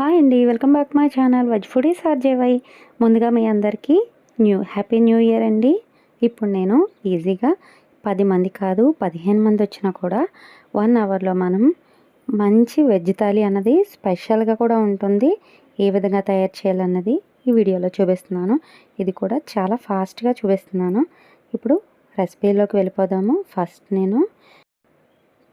Hi అండి welcome back my channel veg foodie RJY. ముందుగా మీ అందరికీ న్యూ హ్యాపీ న్యూ ఇయర్ అండి. ఇప్పుడు నేను ఈజీగా పది మంది కాదు పదిహేను మంది వచ్చినా కూడా వన్ అవర్లో మనం మంచి వెజ్ థాలీ అన్నది స్పెషల్గా కూడా ఉంటుంది. ఏ విధంగా తయారు చేయాలన్నది ఈ వీడియోలో చూపిస్తున్నాను. ఇది కూడా చాలా ఫాస్ట్గా చూపిస్తున్నాను. ఇప్పుడు రెసిపీలోకి వెళ్ళిపోదాము. ఫస్ట్ నేను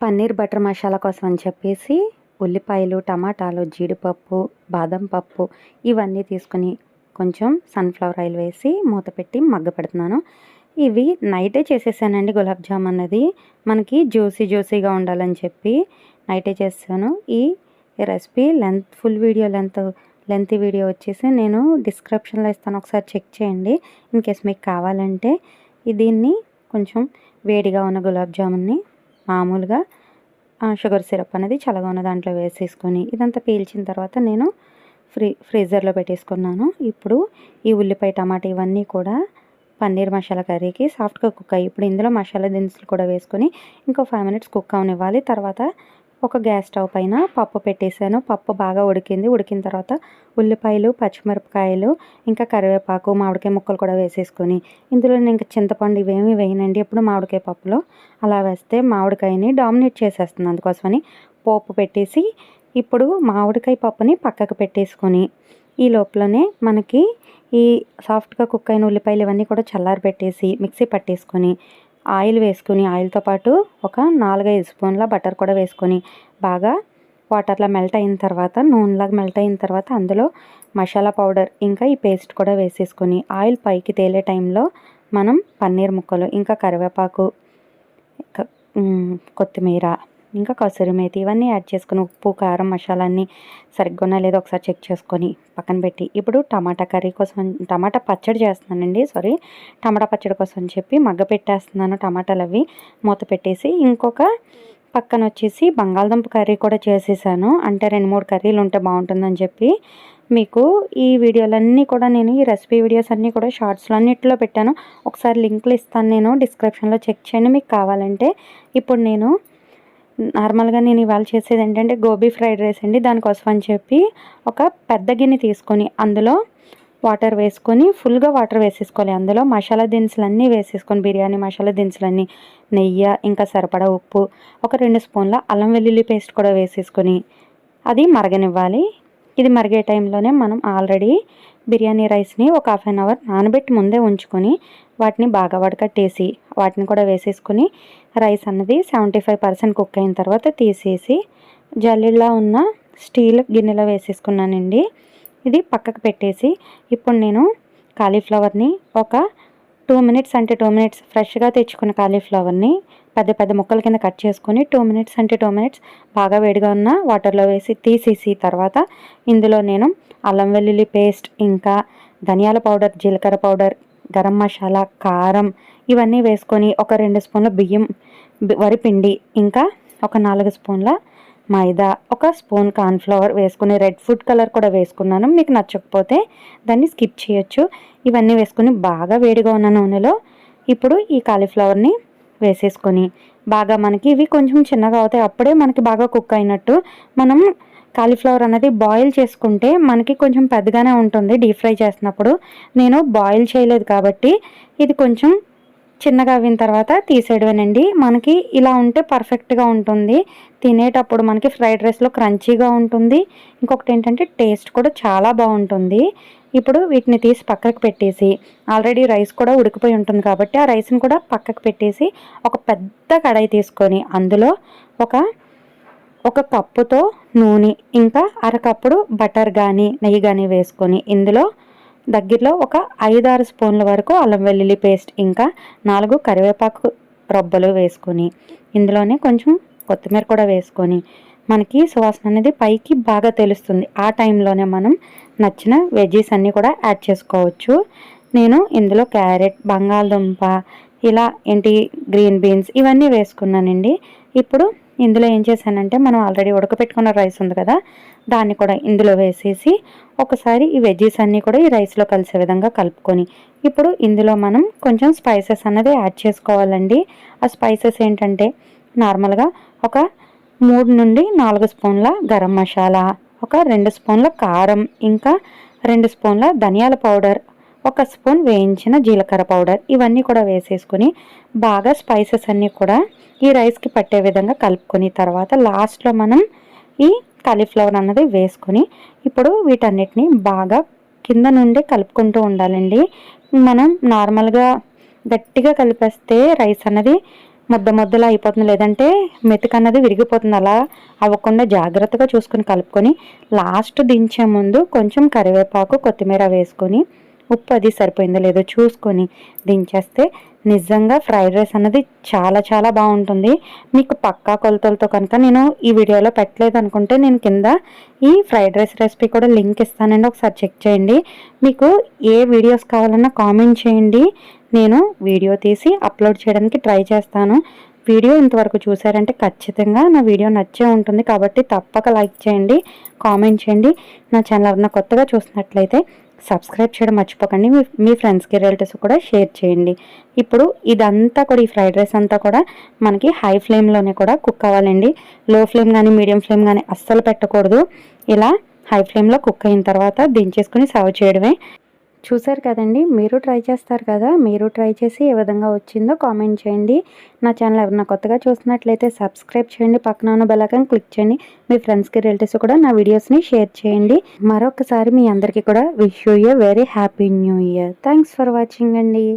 పన్నీర్ బటర్ మసాలా కోసం అని చెప్పేసి ఉల్లిపాయలు టమాటాలు జీడిపప్పు బాదం పప్పు ఇవన్నీ తీసుకుని కొంచెం సన్ఫ్లవర్ ఆయిల్ వేసి మూత పెట్టి మగ్గ పెడుతున్నాను. ఇవి నైటే చేసేసానండి గులాబ్ జామ్ అన్నది. మనకి జ్యూసీ జ్యూసీగా ఉండాలని చెప్పి నైటే చేస్తాను. ఈ recipe length full video length length video వచ్చేసి నేను డిస్క్రిప్షన్లో ఇస్తాను. ఒకసారి చెక్ చేయండి. ఇన్ కేస్ మీకు కావాలంటే దీన్ని కొంచెం వేడిగా ఉన్న గులాబ్ జామున్ని మామూలుగా షుగర్ సిరప్ అనేది చల్లగా ఉన్న దాంట్లో వేసేసుకొని ఇదంతా పీల్చిన తర్వాత నేను ఫ్రీ ఫ్రీజర్లో పెట్టేసుకున్నాను. ఇప్పుడు ఈ ఉల్లిపాయ టమాటా ఇవన్నీ కూడా పన్నీర్ మసాలా కర్రీకి సాఫ్ట్గా కుక్ అయ్యి ఇప్పుడు ఇందులో మసాలా దినుసులు కూడా వేసుకొని ఇంకో ఫైవ్ మినిట్స్ కుక్ అవనివ్వాలి. తర్వాత ఒక గ్యాస్ స్టవ్ పైన పప్పు పెట్టేశాను. పప్పు బాగా ఉడికింది. ఉడికిన తర్వాత ఉల్లిపాయలు పచ్చిమిరపకాయలు ఇంకా కరివేపాకు మామిడికాయ ముక్కలు కూడా వేసేసుకొని ఇందులో నేను ఇంకా చింతపండు ఇవేమి వేయనండి. ఎప్పుడు మామిడికాయ పప్పులో అలా వేస్తే మామిడికాయని డామినేట్ చేసేస్తుంది. అందుకోసమని పోపు పెట్టేసి ఇప్పుడు మామిడికాయ పప్పుని పక్కకు పెట్టేసుకొని ఈ లోపలనే మనకి ఈ సాఫ్ట్గా కుక్ అయిన ఉల్లిపాయలు ఇవన్నీ కూడా చల్లారి పెట్టేసి మిక్సీ పట్టేసుకొని ఆయిల్ వేసుకుని ఆయిల్తో పాటు ఒక నాలుగైదు స్పూన్ల బటర్ కూడా వేసుకొని బాగా వాటర్లో మెల్ట్ అయిన తర్వాత నూనెలాగా మెల్ట్ అయిన తర్వాత అందులో మసాలా పౌడర్ ఇంకా ఈ పేస్ట్ కూడా వేసేసుకొని ఆయిల్ పైకి తేలే టైంలో మనం పన్నీర్ ముక్కలు ఇంకా కరివేపాకు కొత్తిమీర ఇంకా కసూరి మేతి ఇవన్నీ యాడ్ చేసుకుని ఉప్పు కారం మసాలా అన్నీ సరిగ్గా ఉన్నా లేదో ఒకసారి చెక్ చేసుకొని పక్కన పెట్టి. ఇప్పుడు టమాటా కర్రీ కోసం టమాటా పచ్చడి చేస్తున్నానండి సారీ. టమాటా పచ్చడి కోసం చెప్పి మగ్గ పెట్టేస్తున్నాను టమాటాలు అవి. మూత పెట్టేసి ఇంకొక పక్కన వచ్చేసి బంగాళదుంప కర్రీ కూడా చేసేసాను. అంటే రెండు మూడు కర్రీలు ఉంటే బాగుంటుందని చెప్పి మీకు ఈ వీడియోలన్నీ కూడా నేను ఈ రెసిపీ వీడియోస్ అన్నీ కూడా షార్ట్స్లో అన్నింటిలో పెట్టాను. ఒకసారి లింక్లు ఇస్తాను నేను డిస్క్రిప్షన్లో చెక్ చేయండి. మీకు కావాలంటే ఇప్పుడు నేను నార్మల్గా నేను ఇవాళ చేసేది ఏంటంటే గోబీ ఫ్రైడ్ రైస్ అండి. దానికోసం అని చెప్పి ఒక పెద్ద గిన్నె తీసుకొని అందులో వాటర్ వేసుకొని ఫుల్గా వాటర్ వేసేసుకోవాలి. అందులో మసాలా దినుసులన్నీ వేసేసుకొని బిర్యానీ మసాలా దినుసులన్నీ నెయ్యి ఇంకా సరిపడా ఉప్పు ఒక రెండు స్పూన్ల అల్లం వెల్లుల్లి పేస్ట్ కూడా వేసేసుకొని అది మరగనివ్వాలి. ఇది మరిగే టైంలోనే మనం ఆల్రెడీ బిర్యానీ రైస్ని ఒక హాఫ్ అన్ అవర్ నానబెట్టి ముందే ఉంచుకొని వాటిని బాగా వడకట్టేసి వాటిని కూడా వేసేసుకుని రైస్ అన్నది సెవెంటీ ఫైవ్ పర్సెంట్ కుక్ అయిన తర్వాత తీసేసి జల్లిలా ఉన్న స్టీల్ గిన్నెలో వేసేసుకున్నానండి. ఇది పక్కకు పెట్టేసి ఇప్పుడు నేను కాలీఫ్లవర్ని ఒక టూ మినిట్స్ అంటే టూ మినిట్స్ ఫ్రెష్గా తెచ్చుకున్న కాలీఫ్లవర్ని పెద్ద పెద్ద ముక్కల కింద కట్ చేసుకొని టూ మినిట్స్ అంటే టూ మినిట్స్ బాగా వేడిగా ఉన్న వాటర్లో వేసి తీసేసి తర్వాత ఇందులో నేను అల్లం వెల్లుల్లి పేస్ట్ ఇంకా ధనియాల పౌడర్ జీలకర్ర పౌడర్ గరం మసాలా కారం ఇవన్నీ వేసుకొని ఒక రెండు స్పూన్ల బియ్యం వరిపిండి ఇంకా ఒక నాలుగు స్పూన్ల మైదా ఒక స్పూన్ కార్న్ఫ్లవర్ వేసుకుని రెడ్ ఫుడ్ కలర్ కూడా వేసుకున్నాను. మీకు నచ్చకపోతే దాన్ని స్కిప్ చేయొచ్చు. ఇవన్నీ వేసుకుని బాగా వేడిగా ఉన్న నూనెలో ఇప్పుడు ఈ కాలీఫ్లవర్ని వేసేసుకొని బాగా మనకి ఇవి కొంచెం చిన్నగా అవుతాయి. అప్పుడే మనకి బాగా కుక్ అయినట్టు మనం కాలీఫ్లవర్ అనేది బాయిల్ చేసుకుంటే మనకి కొంచెం పెద్దగానే ఉంటుంది. డీప్ ఫ్రై చేసినప్పుడు నేను బాయిల్ చేయలేదు కాబట్టి ఇది కొంచెం చిన్నగా అవిన తర్వాత తీసేయడమేనండి. మనకి ఇలా ఉంటే పర్ఫెక్ట్గా ఉంటుంది. తినేటప్పుడు మనకి ఫ్రైడ్ రైస్లో క్రంచీగా ఉంటుంది. ఇంకొకటి ఏంటంటే టేస్ట్ కూడా చాలా బాగుంటుంది. ఇప్పుడు వీటిని తీసి పక్కకు పెట్టేసి ఆల్రెడీ రైస్ కూడా ఉడికిపోయి ఉంటుంది కాబట్టి ఆ రైస్ని కూడా పక్కకు పెట్టేసి ఒక పెద్ద కడాయి తీసుకొని అందులో ఒక ఒక కప్పుతో నూనె ఇంకా అరకప్పుడు బటర్ కానీ నెయ్యి కానీ వేసుకొని ఇందులో దగ్గరలో ఒక ఐదారు స్పూన్ల వరకు అల్లం వెల్లుల్లి పేస్ట్ ఇంకా నాలుగు కరివేపాకు రొబ్బలు వేసుకొని ఇందులోనే కొంచెం కొత్తిమీర కూడా వేసుకొని మనకి సువాసన అనేది పైకి బాగా తెలుస్తుంది. ఆ టైంలోనే మనం నచ్చిన వెజీస్ అన్నీ కూడా యాడ్ చేసుకోవచ్చు. నేను ఇందులో క్యారెట్ బంగాళదుంప ఇలా ఏంటి గ్రీన్ బీన్స్ ఇవన్నీ వేసుకున్నానండి. ఇప్పుడు ఇందులో ఏం చేశానంటే మనం ఆల్రెడీ ఉడకపెట్టుకున్న రైస్ ఉంది కదా దాన్ని కూడా ఇందులో వేసేసి ఒకసారి ఈ వెజ్జీస్ అన్నీ కూడా ఈ రైస్లో కలిసే విధంగా కలుపుకొని ఇప్పుడు ఇందులో మనం కొంచెం స్పైసెస్ అన్నది యాడ్ చేసుకోవాలండి. ఆ స్పైసెస్ ఏంటంటే నార్మల్గా ఒక మూడు నుండి నాలుగు స్పూన్ల గరం మసాలా ఒక రెండు స్పూన్ల కారం ఇంకా రెండు స్పూన్ల ధనియాల పౌడర్ ఒక స్పూన్ వేయించిన జీలకర్ర పౌడర్. ఇవన్నీ కూడా వేసేసుకొని బాగా స్పైసెస్ అన్నీ కూడా ఈ రైస్కి పట్టే విధంగా కలుపుకొని తర్వాత లాస్ట్లో మనం ఈ కాలీఫ్లవర్ అన్నది వేసుకొని ఇప్పుడు వీటన్నిటిని బాగా కింద నుండి కలుపుకుంటూ ఉండాలండి. మనం నార్మల్గా గట్టిగా కలిపేస్తే రైస్ అన్నది ముద్ద ముద్దలా అయిపోతుంది. లేదంటే మెతుకు అన్నది విరిగిపోతుంది. అలా అవ్వకుండా జాగ్రత్తగా చూసుకొని కలుపుకొని లాస్ట్ దించే ముందు కొంచెం కరివేపాకు కొత్తిమీర వేసుకొని ఉప్పు అది సరిపోయిందో లేదో చూసుకొని దించేస్తే నిజంగా ఫ్రైడ్ రైస్ అన్నది చాలా చాలా బాగుంటుంది. మీకు పక్కా కొలతలతో కనుక నేను ఈ వీడియోలో పెట్టలేదు అనుకుంటే నేను కింద ఈ ఫ్రైడ్ రైస్ రెసిపీ కూడా లింక్ ఇస్తానండి. ఒకసారి చెక్ చేయండి. మీకు ఏ వీడియోస్ కావాలన్నా కామెంట్ చేయండి. నేను వీడియో తీసి అప్లోడ్ చేయడానికి ట్రై చేస్తాను. వీడియో ఇంతవరకు చూసారంటే ఖచ్చితంగా నా వీడియో నచ్చే ఉంటుంది. కాబట్టి తప్పక లైక్ చేయండి కామెంట్ చేయండి. నా ఛానల్ ఎవరైనా కొత్తగా చూసినట్లయితే సబ్స్క్రైబ్ చేయడం మర్చిపోకండి. మీ మీ ఫ్రెండ్స్కి రిలేటివ్స్ కూడా షేర్ చేయండి. ఇప్పుడు ఇదంతా కూడా ఈ ఫ్రైడ్ రైస్ అంతా కూడా మనకి హై ఫ్లేమ్లోనే కూడా కుక్ అవ్వాలండి. లో ఫ్లేమ్ కానీ మీడియం ఫ్లేమ్ కానీ అస్సలు పెట్టకూడదు. ఇలా హై ఫ్లేమ్లో కుక్ అయిన తర్వాత దించేసుకుని సర్వ్ చేయడమే. చూసారు కదండి మీరు ట్రై చేస్తారు కదా మీరు ట్రై చేసి ఏ విధంగా వచ్చిందో కామెంట్ చేయండి. నా ఛానల్ ఎవరైనా కొత్తగా చూసినట్లయితే సబ్స్క్రైబ్ చేయండి పక్కన ఉన్న బెల్లకన్ క్లిక్ చేయండి. మీ ఫ్రెండ్స్కి రిలేటివ్స్ కూడా నా వీడియోస్ని షేర్ చేయండి. మరొకసారి మీ అందరికీ కూడా wish you year very happy new year thanks for watching అండి.